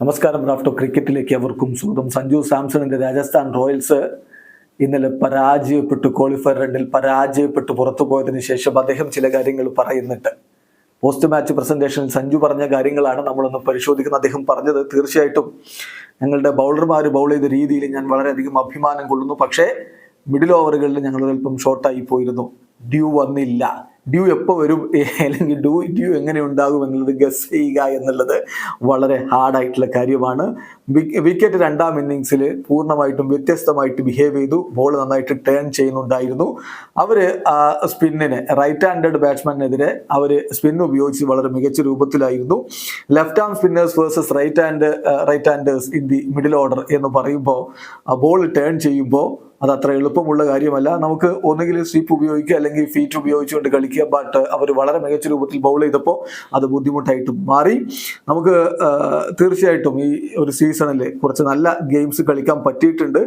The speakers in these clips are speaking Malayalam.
നമസ്കാരം റാഫ്റ്റോ ക്രിക്കറ്റിലേക്ക് അവർക്കും സ്വാഗതം. സഞ്ജു സാംസണിന്റെ രാജസ്ഥാൻ റോയൽസ് ഇന്നലെ പരാജയപ്പെട്ടു. ക്വാളിഫയർ രണ്ടിൽ പരാജയപ്പെട്ട്. പുറത്തു പോയതിനു ശേഷം അദ്ദേഹം ചില കാര്യങ്ങൾ പറയുന്നുണ്ട്. പോസ്റ്റ് മാച്ച് പ്രസന്റേഷനിൽ സഞ്ജു പറഞ്ഞ കാര്യങ്ങളാണ് നമ്മളൊന്ന് പരിശോധിക്കുന്നത്. അദ്ദേഹം പറഞ്ഞത് തീർച്ചയായിട്ടും ഞങ്ങളുടെ ബൗളർമാർ ബൗൾ ചെയ്ത രീതിയിൽ ഞാൻ വളരെയധികം അഭിമാനം കൊള്ളുന്നു. പക്ഷേ മിഡിൽ ഓവറുകളിൽ ഞങ്ങൾ അല്പം ഷോർട്ടായി പോയിരുന്നു. ഡ്യൂ വന്നില്ല. ഡ്യൂ എപ്പോൾ വരും? അല്ലെങ്കിൽ ഡ്യൂ ഡ്യൂ എങ്ങനെ ഉണ്ടാകും എന്നുള്ളത് ഗസ് ചെയ്യുക എന്നുള്ളത് വളരെ ഹാർഡായിട്ടുള്ള കാര്യമാണ്. വിക്കറ്റ് രണ്ടാം ഇന്നിങ്സിൽ പൂർണമായിട്ടും വ്യത്യസ്തമായിട്ട് ബിഹേവ് ചെയ്തു. ബോൾ നന്നായിട്ട് ടേൺ ചെയ്യുന്നുണ്ടായിരുന്നു. അവർ സ്പിന്നിന് റൈറ്റ് ഹാൻഡഡ് ബാറ്റ്സ്മാനെതിരെ അവർ സ്പിൻ ഉപയോഗിച്ച് വളരെ മികച്ച രൂപത്തിലായിരുന്നു. Left arm spinners versus right hand right handers in the middle order എന്ന് പറയുമ്പോൾ ബോൾ ടേൺ ചെയ്യുമ്പോൾ അത് അത്ര എളുപ്പമുള്ള കാര്യമല്ല. നമുക്ക് ഒന്നുകിൽ സ്വീപ്പ് ഉപയോഗിക്കുക അല്ലെങ്കിൽ ഫീറ്റ് ഉപയോഗിച്ചുകൊണ്ട് കളിക്കുക. ബട്ട് അവർ വളരെ മികച്ച രൂപത്തിൽ ബൗൾ ചെയ്തപ്പോൾ അത് ബുദ്ധിമുട്ടായിട്ട് മാറി. നമുക്ക് തീർച്ചയായിട്ടും ഈ ഒരു സീസണിൽ കുറച്ച് നല്ല ഗെയിംസ് കളിക്കാൻ പറ്റിയിട്ടുണ്ട്.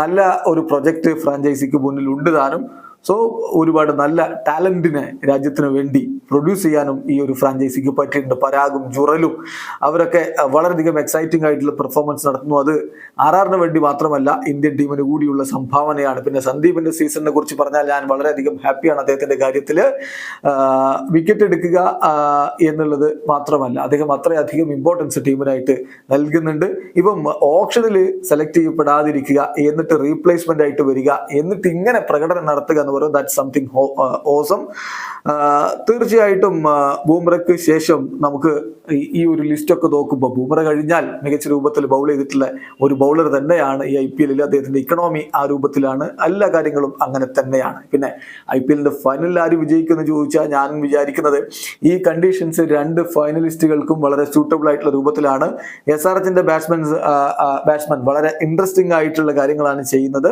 നല്ല ഒരു പ്രൊജക്റ്റ് ഫ്രാഞ്ചൈസിക്ക് മുന്നിൽ ഉണ്ട് താനും. സോ ഒരുപാട് നല്ല ടാലന്റിനെ രാജ്യത്തിന് വേണ്ടി പ്രൊഡ്യൂസ് ചെയ്യാനും ഈ ഒരു ഫ്രാഞ്ചൈസിക്ക് പറ്റിയിട്ടുണ്ട്. പരാഗും ജുറലും അവരൊക്കെ വളരെയധികം എക്സൈറ്റിംഗ് ആയിട്ടുള്ള പെർഫോമൻസ് നടത്തുന്നു. അത് ആർ ആറിന് വേണ്ടി മാത്രമല്ല ഇന്ത്യൻ ടീമിന് കൂടിയുള്ള സംഭാവനയാണ്. പിന്നെ സന്ദീപിന്റെ സീസണിനെ കുറിച്ച് പറഞ്ഞാൽ ഞാൻ വളരെയധികം ഹാപ്പിയാണ് അദ്ദേഹത്തിന്റെ കാര്യത്തിൽ വിക്കറ്റ് എടുക്കുക എന്നുള്ളത് മാത്രമല്ല അദ്ദേഹം അത്രയധികം ഇമ്പോർട്ടൻസ് ടീമിനായിട്ട് നൽകുന്നുണ്ട്. ഇപ്പം ഓപ്ഷനിൽ സെലക്ട് ചെയ്യപ്പെടാതിരിക്കുക എന്നിട്ട് റീപ്ലേസ്മെന്റ് ആയിട്ട് വരിക എന്നിട്ട് ഇങ്ങനെ പ്രകടനം നടത്തുക എന്ന് പറയുന്നത് ദാറ്റ് സംതിങ് ഓസം തീർച്ചയായിട്ടും ആ, ബൂമ്രയ്ക്ക് ശേഷം നമുക്ക് ഈ- ഒരു ലിസ്റ്റ് ഒക്കെ നോക്കുമ്പോൾ ബൂമ്ര കഴിഞ്ഞാൽ മികച്ച രൂപത്തിൽ ബൗൾ ചെയ്തിട്ടുള്ള ഒരു ബൗളർ തന്നെയാണ് ഈ ഐ പി എല്ലിൽ അദ്ദേഹത്തിന്റെ ഇക്കണോമി ആ രൂപത്തിലാണ്. എല്ലാ കാര്യങ്ങളും അങ്ങനെ തന്നെയാണ്. പിന്നെ ഐ പി എല്ലിന്റെ ഫൈനലിൽ ആര് വിജയിക്കുമെന്ന് ചോദിച്ചാൽ ഞാൻ വിചാരിക്കുന്നത് ഈ കണ്ടീഷൻസ് രണ്ട് ഫൈനലിസ്റ്റുകൾക്കും വളരെ സൂട്ടബിൾ ആയിട്ടുള്ള രൂപത്തിലാണ്. എസ് ആർ എച്ചിന്റെ ബാറ്റ്സ്മാൻ ബാറ്റ്സ്മാൻ വളരെ ഇൻട്രസ്റ്റിംഗ് ആയിട്ടുള്ള കാര്യങ്ങളാണ് ചെയ്യുന്നത്.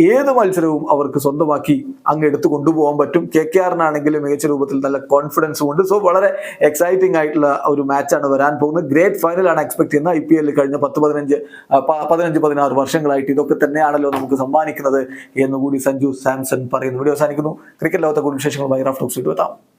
ഏത് മത്സരവും അവർക്ക് സ്വന്തമാക്കി അങ്ങ് എടുത്തു കൊണ്ടുപോകാൻ പറ്റും. കെ കെ ആറിനാണെങ്കിലും മികച്ച രൂപത്തിൽ നല്ല കോൺഫിഡൻസും ഉണ്ട്. സോ വളരെ എക്സൈറ്റിംഗ് ആയിട്ടുള്ള ഒരു മാച്ചാണ് വരാൻ പോകുന്നത്. ഗ്രേറ്റ് ഫൈനലാണ് എക്സ്പെക്ട് ചെയ്യുന്നത് ഐ പി എല്ലിൽ കഴിഞ്ഞ പത്ത് പതിനഞ്ച് പതിനഞ്ച് പതിനാറ് വർഷങ്ങളായിട്ട് ഇതൊക്കെ തന്നെയാണല്ലോ നമുക്ക് സമ്മാനിക്കുന്നത് എന്നുകൂടി സഞ്ജു സാംസൺ പറയുന്നു. വീഡിയോ അവസാനിക്കുന്നു. ക്രിക്കറ്റ് ലോകത്തെ കൂടുതൽ വിശേഷങ്ങളുമായി റഫ് ടോക്സ് എത്താം.